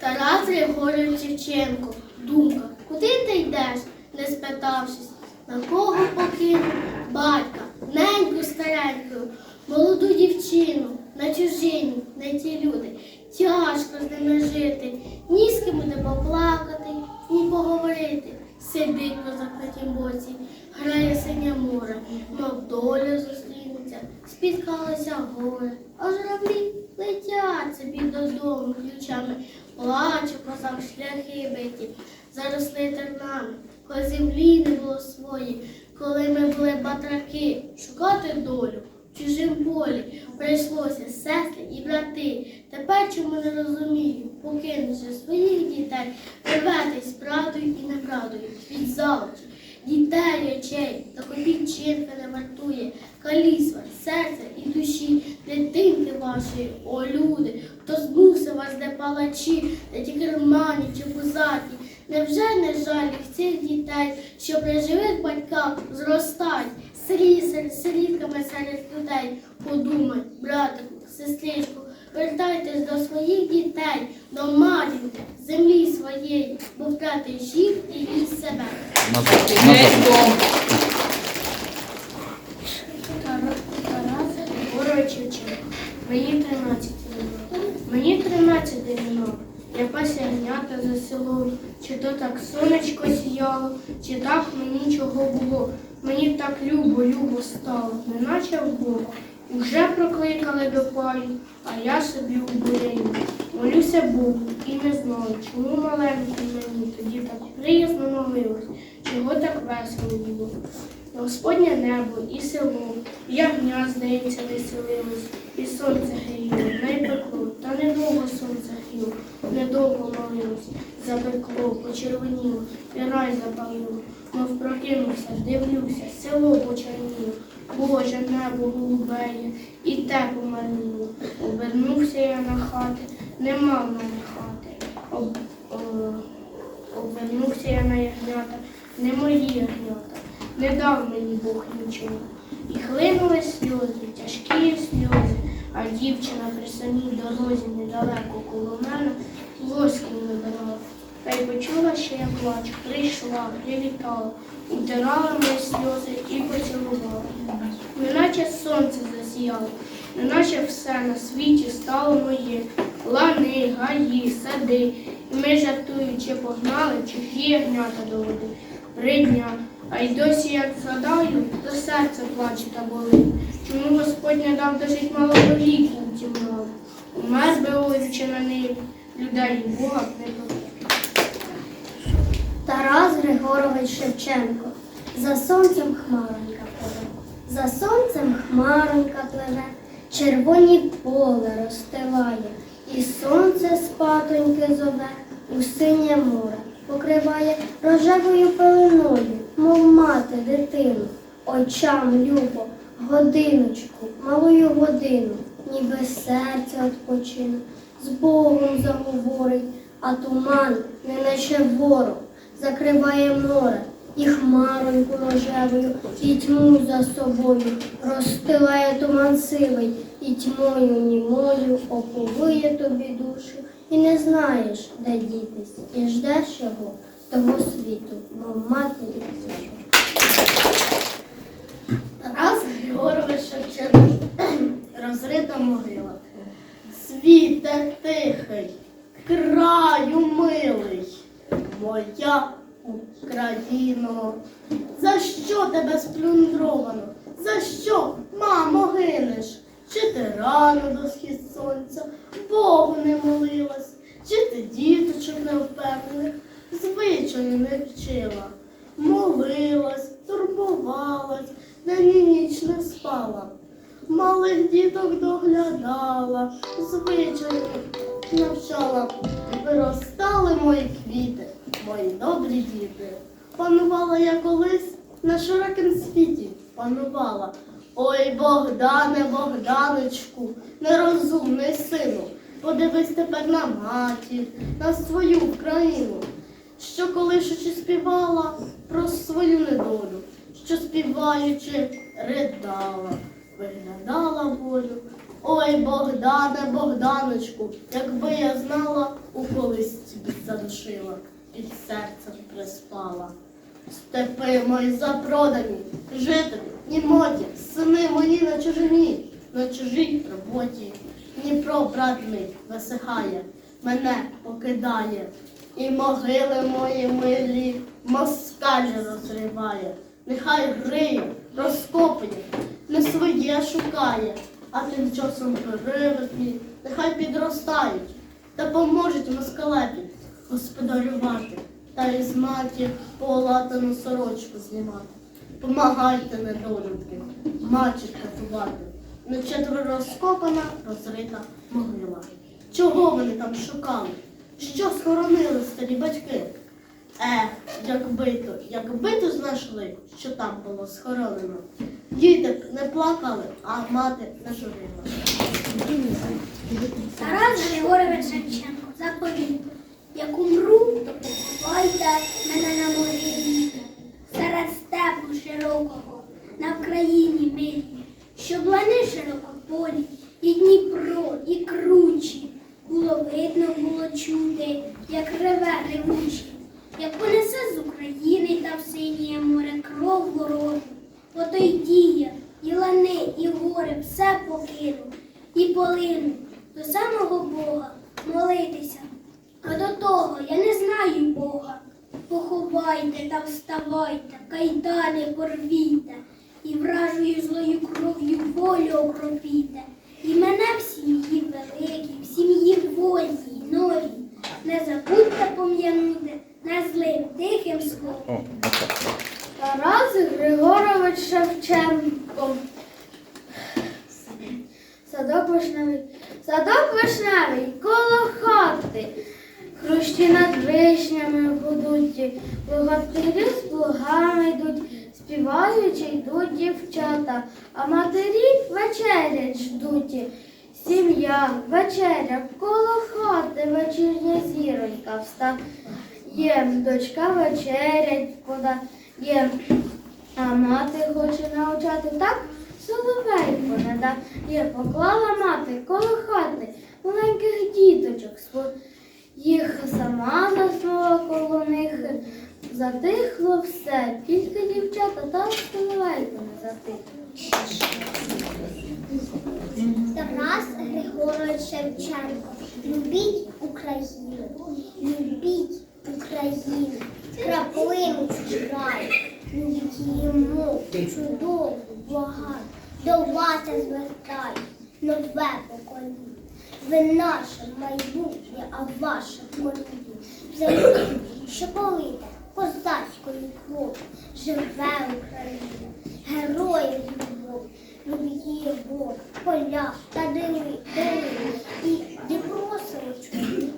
Тарас Григорович Шевченко. Думка, куди ти йдеш, не спитавшись, на кого покинув? Батька, неньку стареньку, молоду дівчину, на чужині, не ті люди. Тяжко з ними жити, ні з ким буде поплакати, ні поговорити. Сидить на закритім боці, грає синє море, мов доля зустрінеться, спіткалося горе, а журавлі летять собі додому ключами, плаче козак шляхи биті, заросли тернами, коли землі не було свої, коли ми були батраки, шукати долю. в Чужим полі прийшлося сестри і брати. Тепер чому не розумію, покинувши своїх дітей, рветесь правдою і неправдою від залочі. Дітей очей та копійчинка не вартує, калісва, серця і душі, дитинки вашої, о люди, хто збувся вас, де палачі, де ті кермані чи пузаті. Невже не жаль їх цих дітей, що при живих батьках зростають, сирі, сирітками серед людей? Подумай, братику, сестричку, вертайтесь до своїх дітей, до матінки, землі своєї, бо втратиш їх і їх себе. Назад. Назад. Тарас Григорович Шевченко. Мені 13 років. Мені 13 років. Я пася ягнята за селом. Чи то так сонечко сіяло, чи так мені чого було. Мені так любо, любо стало, неначе в Бога. Уже прокликали до паю, а я собі у буряні. Молюся Богу і не знаю, чому маленький мені тоді так приязно молилось, чого так весело було. Господнє небо і село, ягня, здається, веселилось, і сонце гріло, не пекло, та недовго сонце гріло, недовго молилось, запекло, почервоніло, і рай запалило, мов прокинувся, дивлюся, село почерніло, Боже, небо голубеє, і те помарніло. Обернувся я на хати, нема в мене хати. Об, о, обернувся я на ягнята, не мої ягнята, не дав мені Бог нічого. І хлинули сльози, тяжкі сльози, а дівчина при самій дорозі недалеко коло мене лоском вибирала. Та й почула, що я плачу, прийшла, привітала, утирала мої сльози і поцілувала. Неначе сонце засіяло, неначе все на світі стало моє. Лани, гаї, сади. І ми жартуючи погнали чужі ягнята до води. Три дня. А й досі, як згадаю, то серце плаче та болить. Чому Господь не дав дожить малого віку тім мало? Умер би олючи на ниві, людей і Бога не було. Тарас Григорович Шевченко. За сонцем хмаронька пливе, за сонцем хмаронька пливе, червоні поле розстилає, і сонце спатоньки зове, у синє море покриває рожевою пеленою, мов мати дитину, очам любо, годиночку, малою годину, ніби серце odpoчине, з Богом заговорить, а туман, не наче ворог, закриває море, і хмароньку рожевою, і тьму за собою, розстилає туман сивий, і тьмою німою оповує тобі душу, і не знаєш, де дітись, і ждеш його, того світу, мов матері. світу. Тарас Григорович Шевченко. Розрита могила. Світе тихий, краю милий, моя Україно. За що тебе сплюндровано? За що, мамо, гинеш? Чи ти рано до схід сонця, Богу не молилась, чи ти діточок невпевнених, звичаю не вчила, молилась, турбувалась, день і ніч не спала, малих діток доглядала, звичаю навчала, виростали мої квіти, мої добрі діти. Панувала я колись на широкім світі, панувала. Ой, Богдане, Богданочку, нерозумний сину, подивись тепер на матір, на свою Україну, що колишучи співала про свою недолю, що співаючи ридала, виглядала волю. Ой, Богдане, Богданочку, якби я знала, у колисці задушила, під серцем приспала. Степи мої запродані, жителі, німоті, сини мої на чужині, на чужій роботі. Дніпро, брат мій, висихає, мене покидає, і могили мої милі москаль розриває. Нехай гриє, розкопує, не своє шукає, а тим часом перевертні, нехай підростають та поможуть москалепі господарювати та із матір полатану сорочку знімати. Помагайте, недолюбки, матір катувати. На четверо розкопана, розрита могила. Чого вони там шукали? Що схоронили старі батьки? Ех, якби то, якби то знайшли, що там було схоронено. Діти не плакали, а мати не журила. Тарас Григорович Шевченко, заповіт. Як умру, то поховайте мене на морі могилі. Серед степу широкого, на Вкраїні милі, щоб лани широкополі, і Дніпро, і кручі. Було видно, було чути, як реве ревучі, як понесе з України та в синє море кров ворожу. Ото й дія, і лани, і гори все покину, і полину до самого Бога молитися. А до того я не знаю Бога. Поховайте та вставайте, кайдани порвійте, і вражою злою кров'ю волю окропіте. І мене в сім'ї великій, в сім'ї вольній, новій. Не забудьте пом'янути незлим тихим словом. Тарас Григорович Шевченко. Садок вишневий, садок вишневий, коло хати. Хрущі над вишнями гудуть, богатирі з плугами йдуть, співаючи йдуть дівчата, а матері вечерять ждуть. Сім'я, вечеря, коло хати вечірня зіронька встає, дочка вечерять подає, а мати хоче навчати так, соловейко не дає. Поклала мати коло хати маленьких діточок їх сама заснула коло них. Затихло все, тільки дівчата та соловейко не затихло. Тарас Григорович Шевченко. Любіть Україну, любіть Україну, краплину край, любіть йому чудову, благаю, до вас я звертаю нове покоління. Ви наше майбутнє, а ваше коріння. Землі, що полите козацькою кров, живе Україна, героїв любов, любі його поля та дили, долини, і Дніпро сорочку,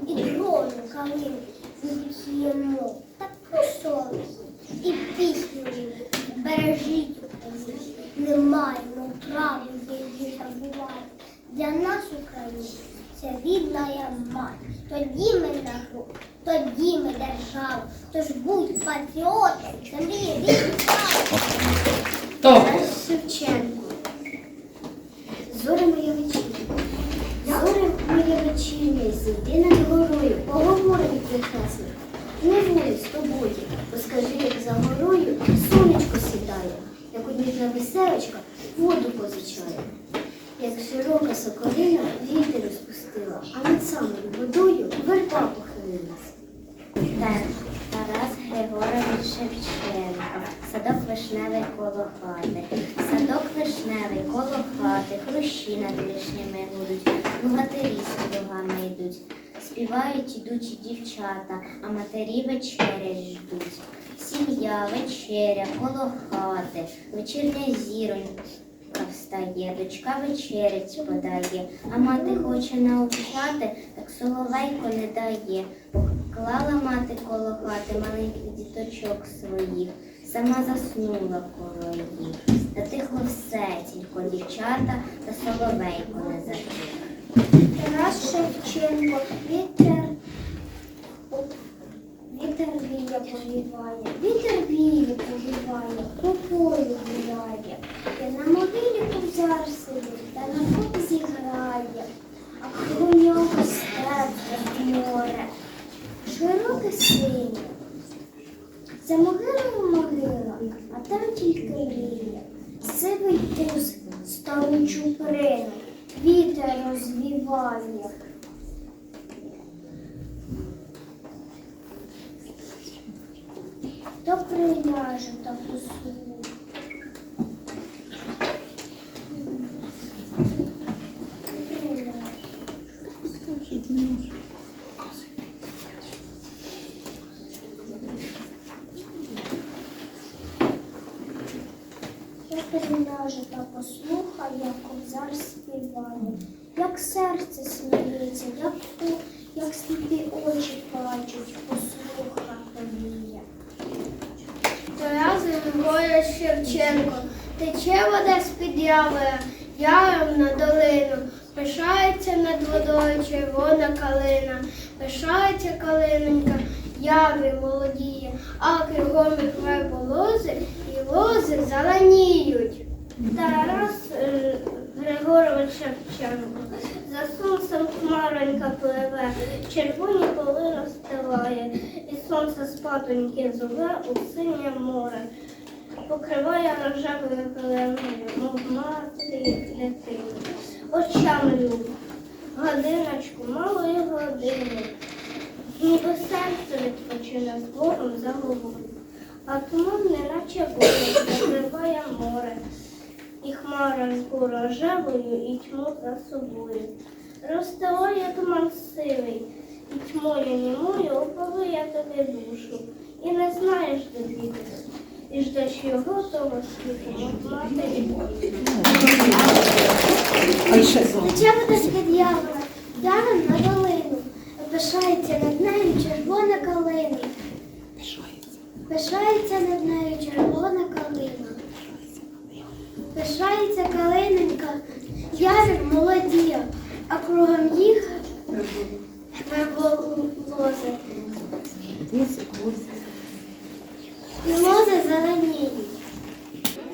і дрону калину, любить її мов, таку совість, і пісню її, бережіть Україну, немає ми права її забувати. Для нас Україна це рідна мать. Тоді ми народ, тоді ми держава. Тож будь патріотом, землі рідні слава. Стоп! Тарас Шевченко. Зоре моє вечірня. Зоре моє вечірня, зійди над горою, поговоримо прекрасно. Не волі з тобою, бо скажи, як за горою сонечко сідає, як одвітна веселочка воду позичає. Як широка соколина вітер розпустила, а над самою водою верба Тарас Григорович Шевченко, садок вишневий коло хати, садок вишневий коло хати, хрущі над вишнями гудуть, богатирі з лугами йдуть, співають ідучі дівчата, а матері вечерять ждуть. Сім'я, вечеря, коло хати, вечірня зіронька встає, дочка вечерять подає, а мати хоче навчати, так соловейко не дає. Поклала мати коло хати маленьких діточок своїх, сама заснула коло їх. Затихло все, тільки дівчата та соловейко не затих. Тарас Шевченко, вітер, вітер віє повіває, вітер віє повіває, рукою гуляє. Я на могилі ковзар сидить, та на фото зіграє, а коло нього степ море, Це могила могила, а там тільки мрія. Сивий туз, стару чуприну, вітер розвіває. То приляже та послухає. Приляже. Я переляжу та послухаю, як кобзар співає, як серце сміється, як, як сліпі очі плачуть, послуха повіє. Тарас Григорович Шевченко, тече вода з-під яви, яром на долину, пишається над водою червона калина, пишається калиненька, яви молодіє, а кругом їх верболози і лози зеленіють. Тарас е, Григорович Шевченко, за сонцем хмаронька пливе, червоні поли розстилає, і сонце спатоньки зове у синє море, покриває рожевою пеленою, мов мати дитину. Очам люб, годиночку, малої години, ніби серце відпочине з Богом за головою, а туман неначе воду закриває море і хмароньку рожевою, і тьму за собою. Розстилає туман сивий, і тьмою німою оповиє тобі душу, і не знаєш, де діти, і ждеш його того світу, мов матері Божої. Тече вода з-під явора, яром на долину, пишається над нею червона калина. Пишається над нею червона калина. Пишається калиненька, яром молодія, а кругом їх верболози. І лози зеленіють.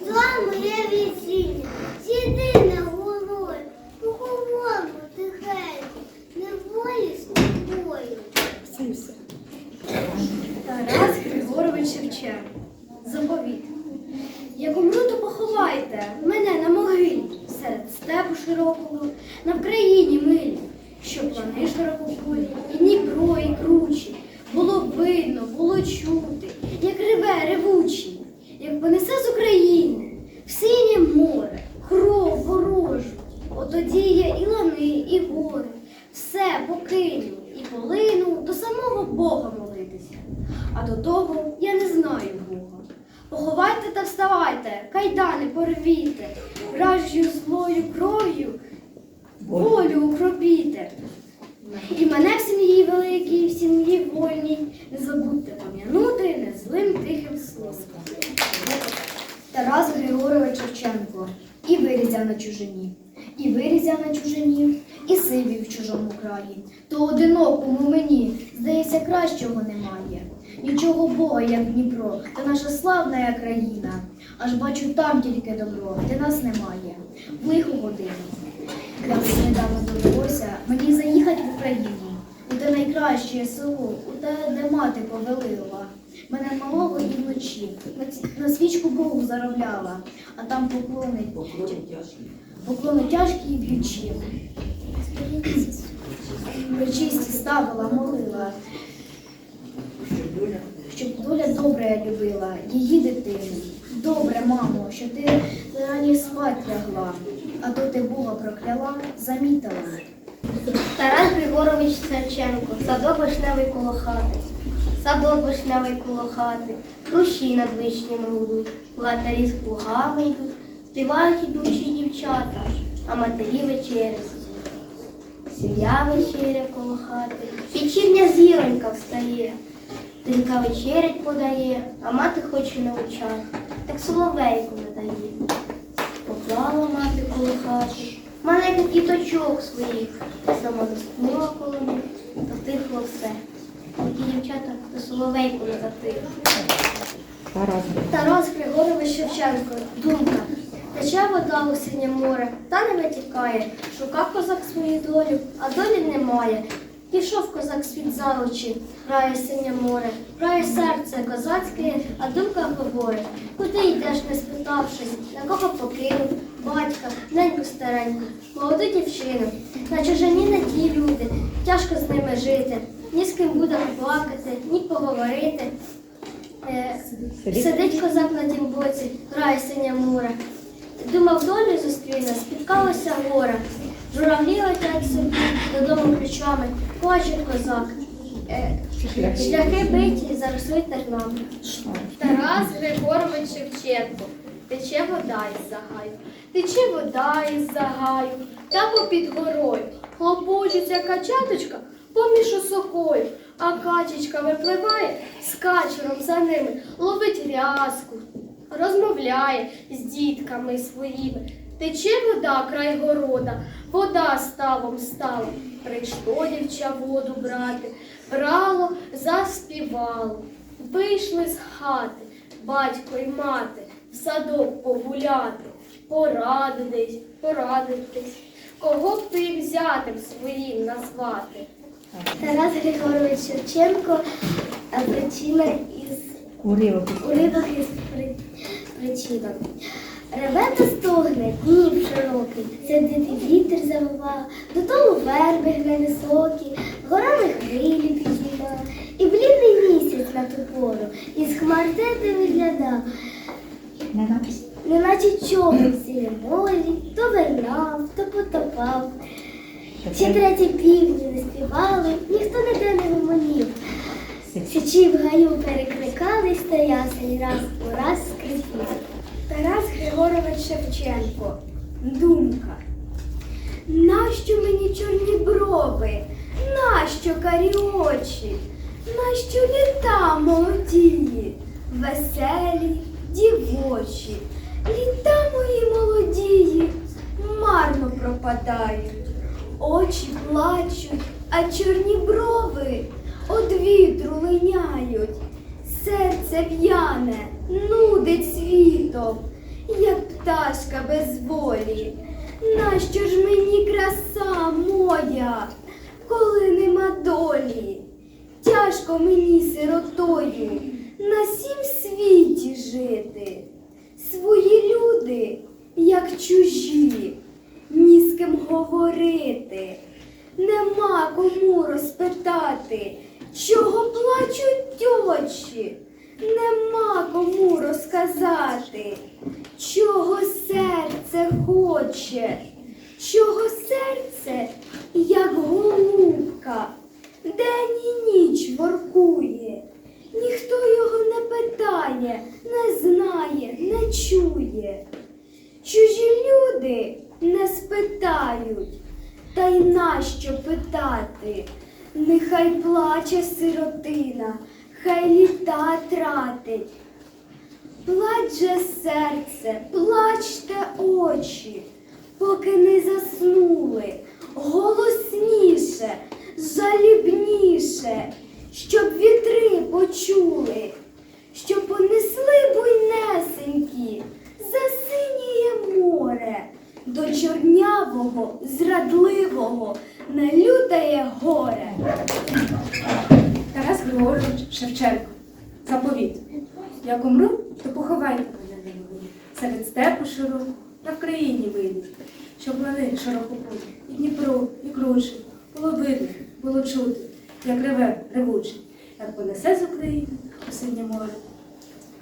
Зла моє весілля, сіди на горою, поговоримо тихенько, не волі з тобою. Тарас Григорович Шевченко. Заповіт. Як умру, то поховайте мене на могилі, серед степу широкого, на Вкраїні милі, щоб плани широкополі, і Дніпро, і кручі. Було видно, було чути, як реве ревучий, як понесе з України в синє море, кров ворожу. От тоді я і лани, і гори, все покину і полину до самого Бога молитися. А до того я не знаю Бога. Поховайте та вставайте, кайдани порвіте, вражою злою кров'ю волю укропіте. І мене в сім'ї великій, в сім'ї вольній, не забудьте пам'янути незлим тихим словом. Тарас Григорович Шевченко і вирізав на чужині, і вирізав на чужині, і сивів в чужому краї. То одинокому мені, здається, кращого немає. Нічого Бога, як Дніпро, та наша славна країна. Аж бачу там тільки добро, де нас немає. В лиху годину. Якось недавно довелося мені заїхати в Україну. У те найкраще село, у те, де мати повелила. Мене малого і вночі на, свічку Богу заробляла, а там поклони, поклони тяжкі і б'ючі. Причисті ставила, молила, доля добре любила її дитину. Добре, мамо, що ти рані спать лягла, а то ти Бога прокляла, замітила. Тарас Григорович Шевченко, садок вишневий коло хати, садок вишневий коло хати, хрущі над вишнями гудуть, латарі з плугами йдуть, співають ідучі дівчата, а матері вечерять. Сім'я вечеря коло хати, вечірня зіронька встає, донька вечерять подає, а мати хоче на очах, так соловейку не дає. Поклала мати коло хати, маленьких діточок своїх, сама заснула коло них, то тихло все. Ті дівчата до соловейку не затихли. Тарас Григорович Шевченко, думка. Тече вода у синє море, та не витікає. Шукав козак свою долю, а долі немає. Пішов козак світ за очі, грає синє море, грає серце козацьке, а думка говорить, куди йдеш, не спитавшись, на кого покинув, батька, неньку стареньку, молоду дівчину, на чужині не ті люди, тяжко з ними жити, ні з ким буде плакати, ні поговорити. Е, Сидить козак на тім боці, грає синє море. Думав, долю зустріне, спіткалося горе. Журавлі летять собі додому ключами, плаче козак. Е, Шляхи биті заросли тернами. Тарас Григорович Шевченко. Тече вода із загаю, тече вода із загаю, та попід горою. Хлопочеться качаточка поміж осокою, а качечка випливає з качером за ними, ловить рязку, розмовляє з дітками своїми. Тече вода край города, вода ставом стала. Прийшло дівча воду брати, брало, заспівало. Вийшли з хати, батько й мати, в садок погуляти, порадитись, порадитись, кого б ти взятим своїм назвати. Тарас Григорович Шевченко, а причина із Уривок. із при- причинок. Реве та стогне, днів широкий, сердитий вітер завивав, додолу верби гне високі, горами хвилі підійма, і блідний місяць на ту пору, із хмар тети виглядав, неначе човен в сірі морі, то вернав, то потопав. Ще треті півні не співали, ніхто ніде не гомонів. Січі в гаю перекликались, та ясень раз у раз скрипів. Тарас Григорович Шевченко. Думка. Нащо мені чорні брови? Нащо карі очі? Нащо літа молодії, веселі, дівочі? Літа мої молодії марно пропадають. Очі плачуть, а чорні брови од вітру линяють. Серце в'яне, нудить світом, як пташка без волі. Нащо ж мені краса моя, коли нема долі? Тяжко мені сиротою на сім світі жити. Свої люди, як чужі, ні з ким говорити. Нема кому розпитати, чого плачуть очі. Нема кому розказати, чого серце хоче, чого серце, як голубка, день і ніч воркує. Ніхто його не питає, не знає, не чує. Чужі люди не спитають, та й нащо питати? Нехай плаче сиротина, хай літа тратить. Плаче серце, плачте очі, поки не заснули, голосніше, жалібніше, щоб вітри почули, щоб понесли буйнесенькі за синіє море, до чорнявого, зрадливого не лютає горе. Тарас Григорович Шевченко. Заповіт. Як умру, то поховайте мене на. Серед степу широко, на Вкраїні вийду, щоб лани широкополі, і Дніпро, і круче, було видно, було чути, як реве ревуче, як понесе з України у синє море,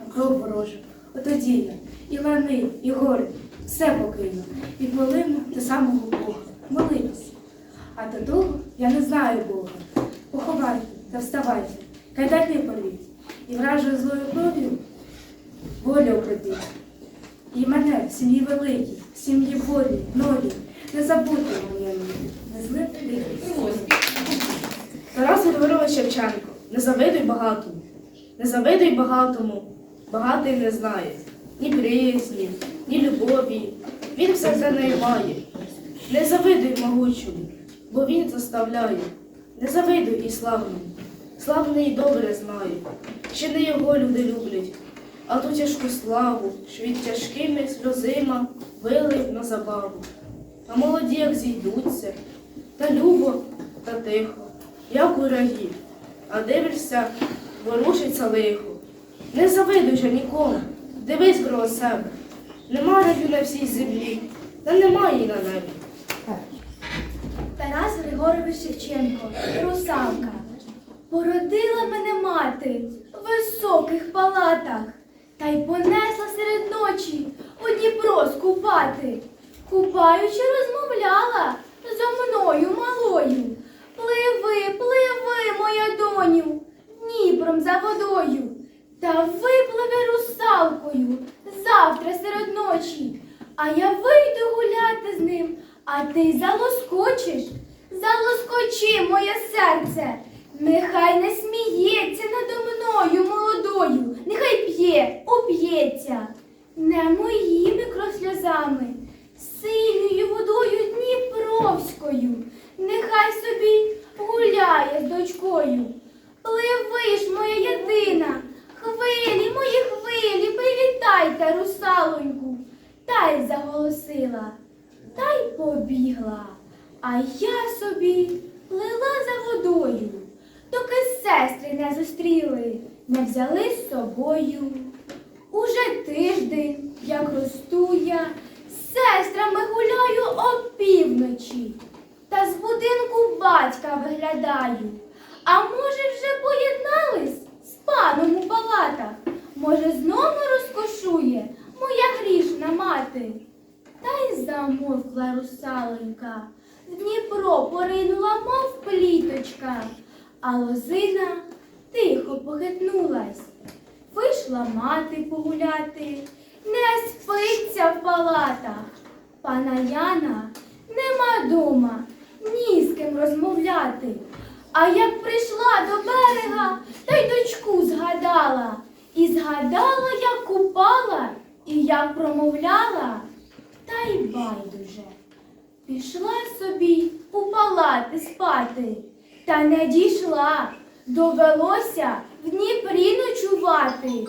а кров ворожа. Отоді я, і лани, і гори, все покину, і полину до самого Бога, молитися. А до того я не знаю Бога. Поховайте та вставайте, кайдани порвіть, і вражою злою кров'ю волю укрепіть. І мене в сім'ї великій, в сім'ї волі, нові, не забудьте моєму, не злити Тарас Григорович Шевченко. Не завидуй багатому. Не завидуй багатому. Багатий не знає. Ні приязні, ні любові. Він все за неї має. Не завидуй могучому, бо він заставляє. Не завидуй і. Славний і добре знає, що не його люди люблять, а ту тяжку славу, що від тяжкими сльозима вилив на забаву. А молоді, як зійдуться, та любо, та тихо, як у раї, а дивишся, ворушиться лихо. Не завидуй же нікому, дивись кругом себе. Нема раю на всій землі, та немає її на небі. Тарас Григорович Шевченко, русалка. Породила мене мати в високих палатах, та й понесла серед ночі у Дніпро скупати. Купаючи, розмовляла зо мною малою. Пливи, пливи, моя доню, Дніпром за водою. Та випливе русалкою завтра серед ночі. А я вийду гуляти з ним, а ти залоскочиш. Залоскочи, моє серце. Нехай не сміється надо мною молодою, нехай п'є, уп'ється. Не моїми кросльозами, синьою водою Дніпровською. Нехай собі гуляє з дочкою. Пливи ж, моя єдина, хвилі, мої хвилі, привітайте русалоньку. Та й заголосила, та й побігла. А я собі плила за водою, доки сестри не зустріли, не взяли з собою. Уже тиждень, як росту я, з сестрами гуляю опівночі, та з будинку батька виглядаю. А може, вже поєднались з паном у палатах? Може, знову розкошує моя грішна мати? Замовкла русалонька, в Дніпро поринула, мов пліточка, а лозина тихо похитнулась. Вийшла мати погуляти, не спиться в палатах. Пана Яна нема дома, ні з ким розмовляти. А як прийшла до берега, та й дочку згадала. І згадала, як купала, і як промовляла, та й байдуже. Пішла собі у палати спати, та не дійшла, довелося в Дніпрі ночувати.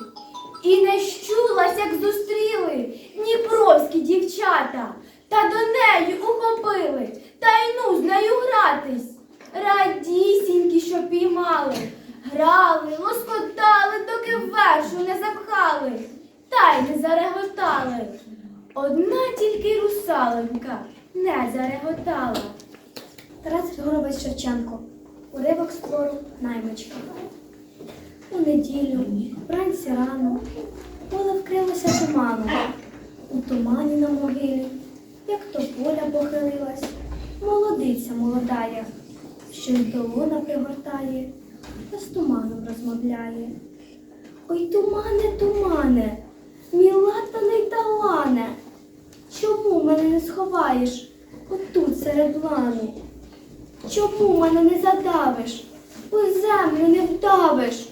І не щулась, як зустріли дніпровські дівчата, та до неї ухопили, та й ну з нею гратись. Радісінькі, що піймали, грали, лоскотали, доки вершу не запхали, та й не зареготали. Одна тільки русалонька не зареготала. Тарас Григорович Шевченко. Уривок з твору наймичка. У неділю, вранці рано, поле вкрилося туманом. У тумані на могилі, як то поля похилилась, молодиця молодая, що й до луна пригортає, та з туманом розмовляє. Ой, тумане, тумане, мій латаний талане, чому мене не сховаєш отут серед лану? Чому мене не задавиш, у землю не вдавиш?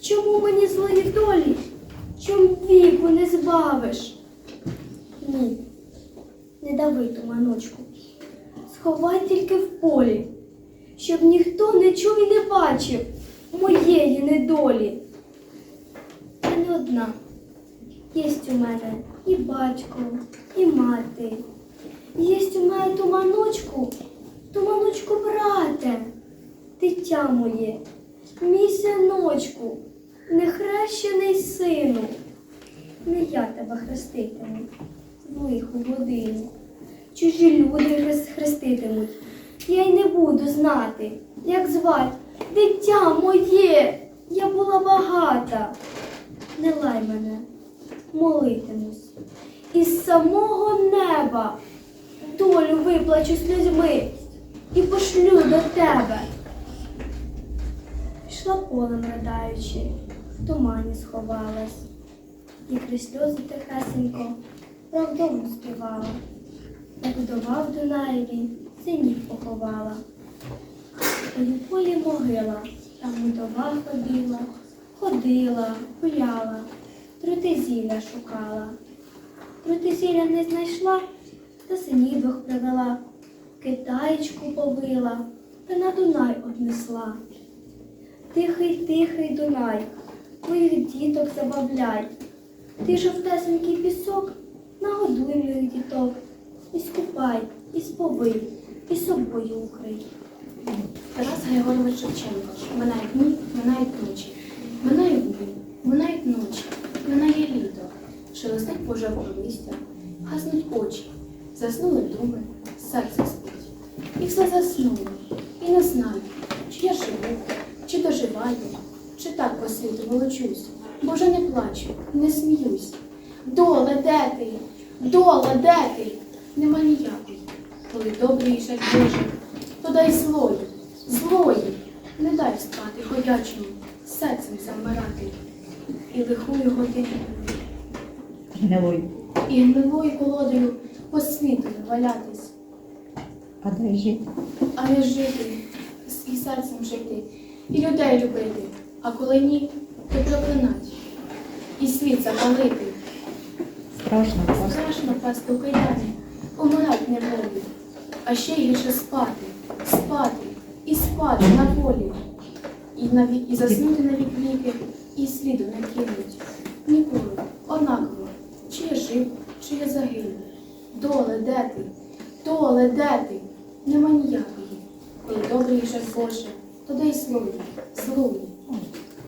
Чому мені злої долі, чом віку не збавиш? Ні, не дави туманочку, сховай тільки в полі, щоб ніхто не чув і не бачив моєї недолі. Я не одна. Єсть у мене і батько, і мати. Єсть у мене туманочку, туманочку, брате, дитя моє, мій синочку, нехрещений сину. Не я тебе хреститиму в лиху годину. Чужі люди хреститимуть. Я й не буду знати, як звать дитя моє. Я була багата. Не лай мене, молитимусь. Із самого неба долю виплачу сльозьми і пошлю до тебе. Пішла полем ridaючи, в тумані сховалась, і крізь сльози тихесенько про вдову співала, як вдова в Дунаєві синів поховала. У полі могила, там вдова ходила, ходила, гуляла, тротизілля шукала. Тротизілля не знайшла, та синів двох привела, китаєчку побила та на Дунай однесла. Тихий, тихий Дунай, моїх діток забавляй. Ти жовтесенький пісок, нагодуй моїх діток, і скупай, і сповий, і собою укрий. Тарас Григорович Шевченко. Минають дні, минають ночі. Минає дні, минають ночі. Шелестить пожежу листя, гаснуть очі, заснули думи, серце спить. І все заснуло, і не знаю, чи я живу, чи доживаю, чи так по світу волочусь, бо вже не плачу, не сміюсь. Доле, де ти? Доле, де ти? Нема ніякої. Коли добрий жаль Боже, то дай злої, злої, не дай спати ходячому, серцем замирати. І лихою годину, Гнилой. і гнилою колодою по світу валятись, А дай жити. а не жити, і серцем жити, і людей любити, а коли ні, то проклинать, і світ запалити. Страшно просто. Страшно пасти у кайдані, умирать неволі, а ще гірше спати, спати і спати на волі. І, наві... і заснути на вік віки, і сліду не кинуть. Ніколи, однаково, чи я жив, чи я загинув. Доле, де ти? Доле, де ти? Нема ніякої. Коли добрий жаль Боже, то дай злої, злої,